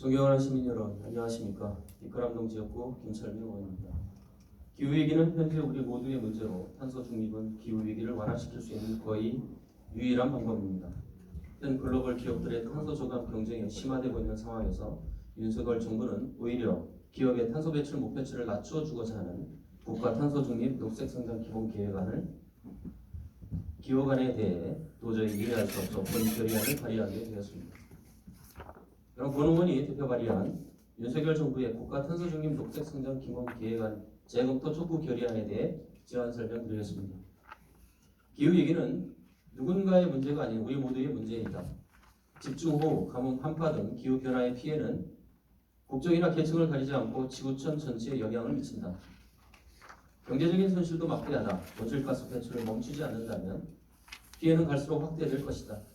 존경하는 시민 여러분, 안녕하십니까? 빛가람동 지역구 김철민 의원입니다. 기후위기는 현재 우리 모두의 문제로 탄소 중립은 기후위기를 완화시킬 수 있는 거의 유일한 방법입니다. 현 글로벌 기업들의 탄소 저감 경쟁이 심화되고 있는 상황에서 윤석열 정부는 오히려 기업의 탄소 배출 목표치를 낮추어 주고자 하는 국가 탄소 중립 녹색 성장 기본 계획안을 기호안에 대해 도저히 이해할 수 없어 본 결의안을 발의하게 되었습니다. 그럼 권 의원이 대표 발의한 윤석열 정부의 국가 탄소 중립 녹색 성장 기본 계획안 재검토 촉구 결의안에 대해 제안 설명드리겠습니다. 기후 위기는 누군가의 문제가 아닌 우리 모두의 문제입니다. 집중호우, 가뭄, 한파 등 기후 변화의 피해는 국적이나 계층을 가리지 않고 지구촌 전체에 영향을 미친다. 경제적인 손실도 막대하다. 온실가스 배출을 멈추지 않는다면 피해는 갈수록 확대될 것이다.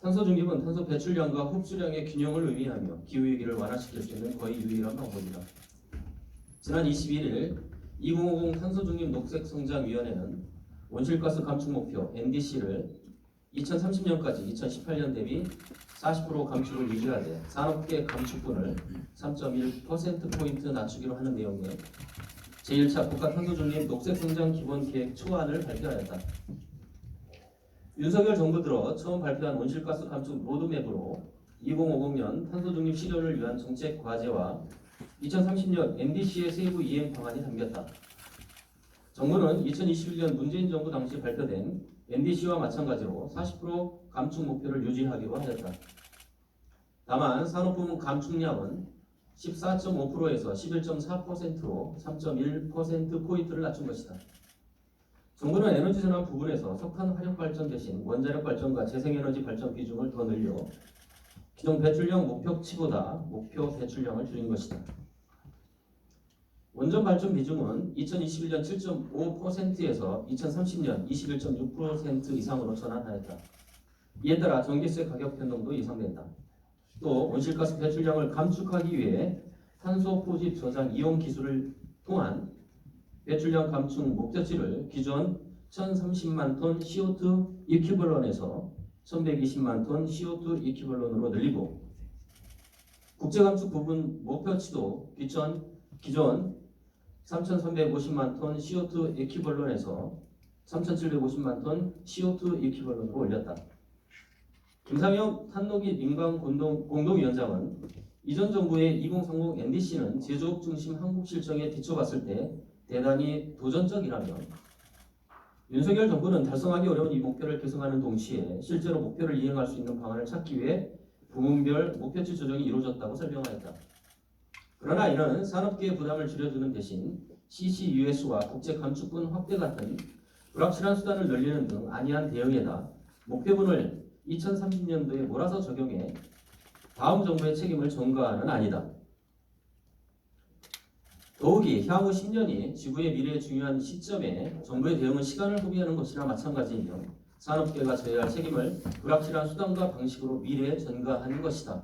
탄소 중립은 탄소 배출량과 흡수량의 균형을 의미하며 기후 위기를 완화시킬 수 있는 거의 유일한 방법이다. 지난 21일 2050 탄소 중립 녹색 성장 위원회는 온실가스 감축 목표 NDC를 2030년까지 2018년 대비 40% 감축을 유지하되 산업계 감축분을 3.1% 포인트 낮추기로 하는 내용의 제1차 국가 탄소 중립 녹색 성장 기본 계획 초안을 발표하였다. 윤석열 정부 들어 처음 발표한 온실가스 감축 로드맵으로 2050년 탄소 중립 실현을 위한 정책 과제와 2030년 MDC의 세부 이행 방안이 담겼다. 정부는 2021년 문재인 정부 당시 발표된 MDC와 마찬가지로 40% 감축 목표를 유지하기로 하였다. 다만 산업부문 감축량은 14.5%에서 11.4%로 3.1% 포인트를 낮춘 것이다. 정부는 에너지 전환 부분에서 석탄 화력 발전 대신 원자력 발전과 재생에너지 발전 비중을 더 늘려 기존 배출량 목표치보다 목표 배출량을 줄인 것이다. 원전 발전 비중은 2021년 7.5%에서 2030년 21.6% 이상으로 전환하였다. 이에 따라 전기세 가격 변동도 예상된다. 또 온실가스 배출량을 감축하기 위해 탄소 포집 저장 이용 기술을 통한 배출량 감축 목표치를 기존 1030만 톤 CO2 이큐벌런에서 1120만 톤 CO2 이큐벌런으로 늘리고 국제 감축 부분 목표치도 기존 기존 3,350만 톤 CO2 이큐벌런에서 3,750만 톤 CO2 이큐벌런으로 올렸다. 김상현 탄노기 민간 공동, 공동위원장은 이전 정부의 2030 NDC는 제조업 중심 한국 실정에 비춰봤을 때 대단히 도전적이라며 윤석열 정부는 달성하기 어려운 이 목표를 계승하는 동시에 실제로 목표를 이행할 수 있는 방안을 찾기 위해 부문별 목표치 조정이 이루어졌다고 설명하였다. 그러나 이는 산업계의 부담을 줄여주는 대신 CCUS와 국제 감축분 확대 같은 불확실한 수단을 늘리는 등 안이한 대응에다 목표분을 2030년도에 몰아서 적용해 다음 정부의 책임을 전가하는 아니다. 더욱이 향후 10년이 지구의 미래에 중요한 시점에 정부의 대응은 시간을 소비하는 것이나 마찬가지이며 산업계가 져야 할 책임을 불확실한 수단과 방식으로 미래에 전가하는 것이다.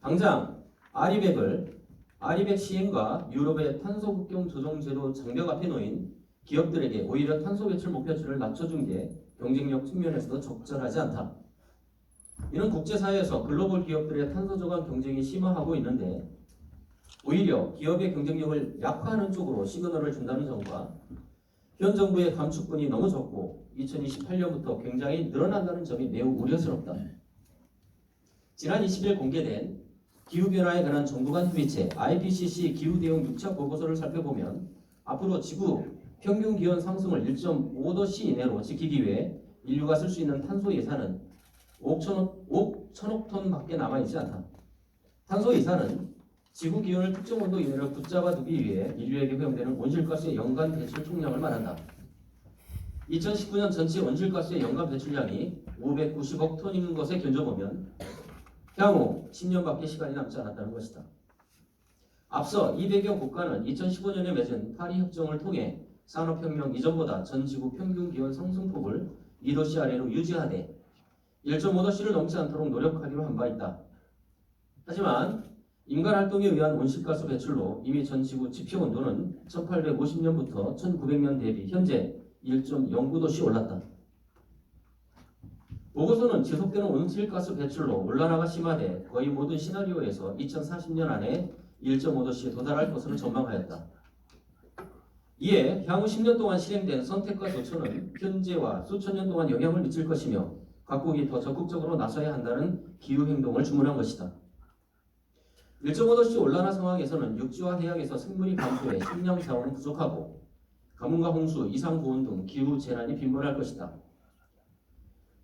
당장 아리백을 아리백 시행과 유럽의 탄소 국경 조정 제도 장벽 앞에 놓인 기업들에게 오히려 탄소 배출 목표치를 낮춰준 게 경쟁력 측면에서도 적절하지 않다. 이는 국제사회에서 글로벌 기업들의 탄소 저감 경쟁이 심화하고 있는데 오히려 기업의 경쟁력을 약화하는 쪽으로 시그널을 준다는 점과 현 정부의 감축분이 너무 적고 2028년부터 굉장히 늘어난다는 점이 매우 우려스럽다. 지난 20일 공개된 기후변화에 관한 정부 간 협의체 IPCC 기후대응 6차 보고서를 살펴보면 앞으로 지구 평균 기온 상승을 1.5도씨 이내로 지키기 위해 인류가 쓸 수 있는 탄소 예산은 5억 천억, 5억 천억 톤밖에 남아있지 않다. 탄소 예산은 지구 기온을 특정 온도 이내로 붙잡아 두기 위해 인류에게 허용되는 온실가스의 연간 배출 총량을 말한다. 2019년 전체 온실가스의 연간 배출량이 590억 톤인 것에 견줘보면 향후 10년밖에 시간이 남지 않았다는 것이다. 앞서 200여 국가는 2015년에 맺은 파리 협정을 통해 산업혁명 이전보다 전 지구 평균 기온 상승폭을 2도씨 아래로 유지하되 1.5도씨를 넘지 않도록 노력하기로 한 바 있다. 하지만 인간 활동에 의한 온실가스 배출로 이미 전 지구 지표 온도는 1850년부터 1900년 대비 현재 1.09도씨 올랐다. 보고서는 지속되는 온실가스 배출로 온난화가 심화돼 거의 모든 시나리오에서 2040년 안에 1.5도씨에 도달할 것으로 전망하였다. 이에 향후 10년 동안 실행된 선택과 조처는 현재와 수천 년 동안 영향을 미칠 것이며 각국이 더 적극적으로 나서야 한다는 기후 행동을 주문한 것이다. 1.5도씨 온난화 상황에서는 육지와 해양에서 생물이 감소해 식량 자원은 부족하고 가뭄과 홍수, 이상 고온 등 기후 재난이 빈번할 것이다.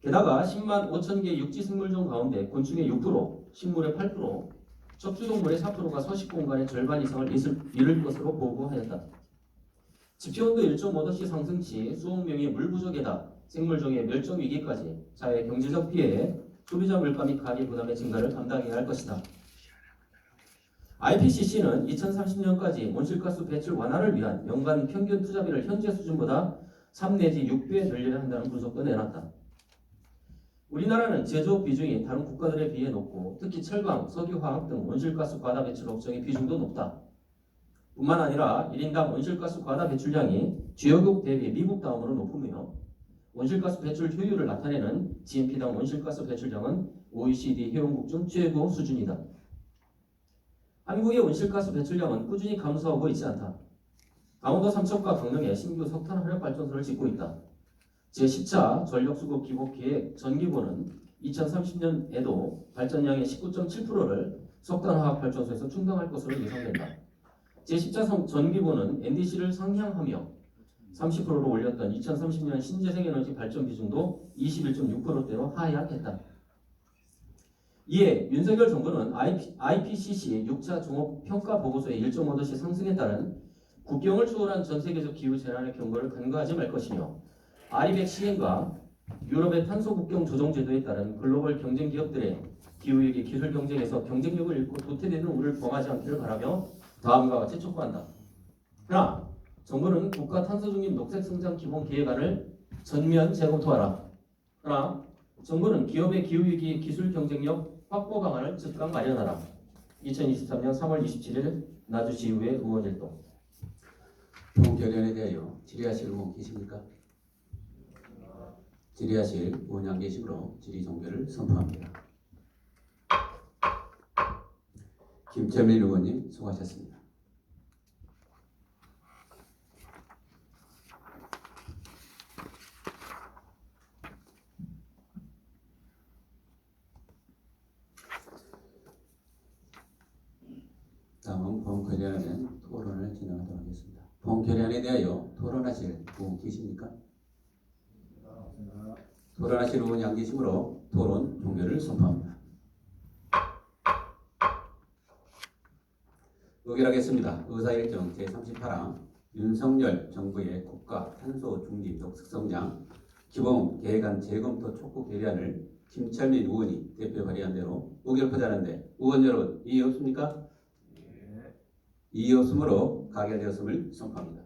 게다가 10만 5천 개 육지 생물종 가운데 곤충의 6%, 식물의 8%, 척추동물의 4%가 서식 공간의 절반 이상을 잃을, 것으로 보고하였다. 지표온도 1.5도씨 상승 시 수억 명이 물 부족에다 생물종의 멸종 위기까지 사회 경제적 피해에 소비자 물가 및 가계 부담의 증가를 감당해야 할 것이다. IPCC는 2030년까지 온실가스 배출 완화를 위한 연간 평균 투자비를 현재 수준보다 3 내지 6배 늘려야 한다는 분석도 내놨다. 우리나라는 제조업 비중이 다른 국가들에 비해 높고 특히 철강, 석유화학 등 온실가스 과다 배출 업종의 비중도 높다. 뿐만 아니라 1인당 온실가스 과다 배출량이 주요국 대비 미국 다음으로 높으며 온실가스 배출 효율을 나타내는 GNP당 온실가스 배출량은 OECD 회원국 중 최고 수준이다. 한국의 온실가스 배출량은 꾸준히 감소하고 있지 않다. 강원도 삼척과 강릉에 신규 석탄 화력 발전소를 짓고 있다. 제10차 전력수급 기복계획 전기보는 2030년에도 발전량의 19.7%를 석탄화학 발전소에서 충당할 것으로 예상된다. 제10차 전기보는 NDC를 상향하며 30%로 올렸던 2030년 신재생에너지 발전 비중도 21.6%대로 하향했다. 이에 윤석열 정부는 IPCC 6차 종합평가 보고서의 1.5도씨 상승에 따른 국경을 초월한 전 세계적 기후 재난의 경고를 간과하지 말 것이며 아리백 시행과 유럽의 탄소 국경 조정 제도에 따른 글로벌 경쟁 기업들의 기후위기 기술 경쟁에서 경쟁력을 잃고 도태되는 우리를 범하지 않기를 바라며 다음과 같이 촉구한다. 하나, 정부는 국가 탄소 중립 녹색 성장 기본 계획안을 전면 재검토하라. 하나, 정부는 기업의 기후위기 기술 경쟁력 확보 방안을 즉각 마련하라. 2023년 3월 27일 나주시 의회 의원일동. 본 결연에 대하여 질의하실 의원 계십니까? 질의하실 의원 안 계시므로 질의 종결을 선포합니다. 김철민 의원님 수고하셨습니다. 결연에 토론을 진행하도록 하겠습니다. 본 결연에 대하여 토론하실 의원 계십니까? 토론하실 의원이 안 계시므로 토론 종결을 선포합니다. 의결하겠습니다. 의사일정 제38항 윤석열 정부의 국가 탄소 중립 녹색성장 기본 계획안 재검토 촉구 결의안을 김철민 의원이 대표 발의한 대로 의결 포자 하는데 의원 여러분 이의 없습니까? 이의 없으므로 가결되었음을 선포합니다.